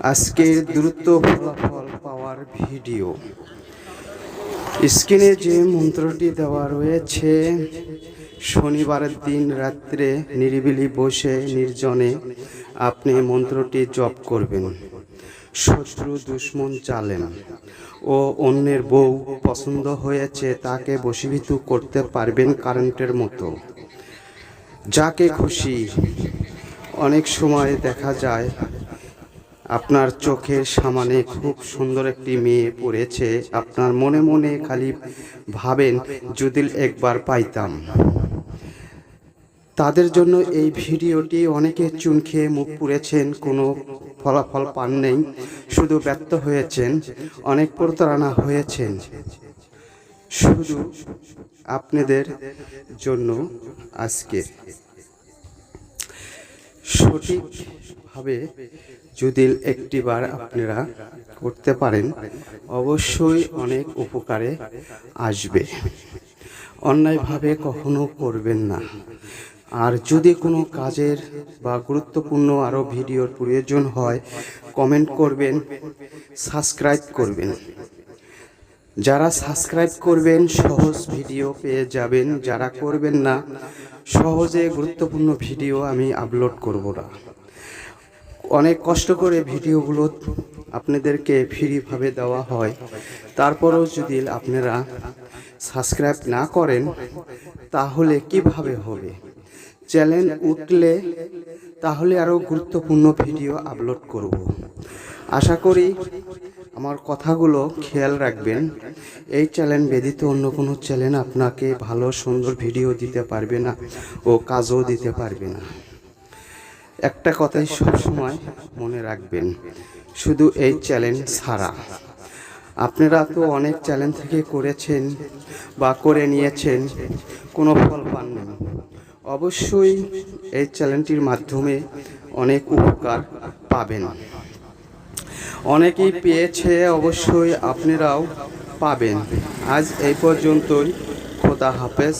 আজকের দ্রুত ফলাফল পাওয়ার ভিডিও। স্ক্রিনে যে মন্ত্রটি দেওয়া রয়েছে, শনিবারের দিন রাত্রে নিরিবিলি বসে নির্জনে আপনি মন্ত্রটি জপ করবেন। শত্রু দুশ্মন চালেন ও অন্যের বউ পছন্দ হয়েছে তাকে বশীভূত করতে পারবেন কারেন্টের মতো। যাকে খুশি। অনেক সময় দেখা যায় আপনার চোখের সামনে খুব সুন্দর একটি মেয়ে পড়েছে। আপনার মনে মনে খালি ভাবেন যদি একবার পাইতাম। তাদের জন্য এই ভিডিওটি অনেকে চুন খেয়ে মুখ পুড়েছেন, কোনো ফলাফল পান নেই, শুধু ব্যর্থ হয়েছেন, অনেক প্রতারণা হয়েছেন। শুধু আপনাদের জন্য আজকে। সঠিকভাবে যদি একটিবার আপনারা করতে পারেন, অবশ্যই অনেক উপকারে আসবে। অন্যায়ভাবে কখনো করবেন না। আর যদি কোনো কাজের বা গুরুত্বপূর্ণ আরও ভিডিওর প্রয়োজন হয় কমেন্ট করবেন সাবস্ক্রাইব করবেন। যারা সাবস্ক্রাইব করবেন, সহজ ভিডিও পেয়ে যাবেন। যারা করবেন না, সহজে গুরুত্বপূর্ণ ভিডিও আমি আপলোড করব না। অনেক কষ্ট করে ভিডিওগুলো আপনাদেরকে ফ্রিভাবে দেওয়া হয়। তারপরেও যদি আপনারা সাবস্ক্রাইব না করেন, তাহলে কীভাবে হবে? চ্যানেল উঠলে তাহলে আরও গুরুত্বপূর্ণ ভিডিও আপলোড করব। আশা করি আমার কথাগুলো খেয়াল রাখবেন। এই চ্যানেল ব্যতীত অন্য কোনো চ্যানেল আপনাকে ভালো সুন্দর ভিডিও দিতে পারবে না ও কাজও দিতে পারবে না। একটা কথাই সবসময় মনে রাখবেন, শুধু এই চ্যালেঞ্জ ছাড়া। আপনারা তো অনেক চ্যালেঞ্জ থেকে করেছেন বা করে নিয়েছেন, কোনো ফল পাননি। অবশ্যই এই চ্যালেঞ্জটির মাধ্যমে অনেক উপকার পাবেন। অনেকেই পেয়েছে, অবশ্যই আপনারাও পাবেন। আজ এই পর্যন্তই। খোদা হাফেজ।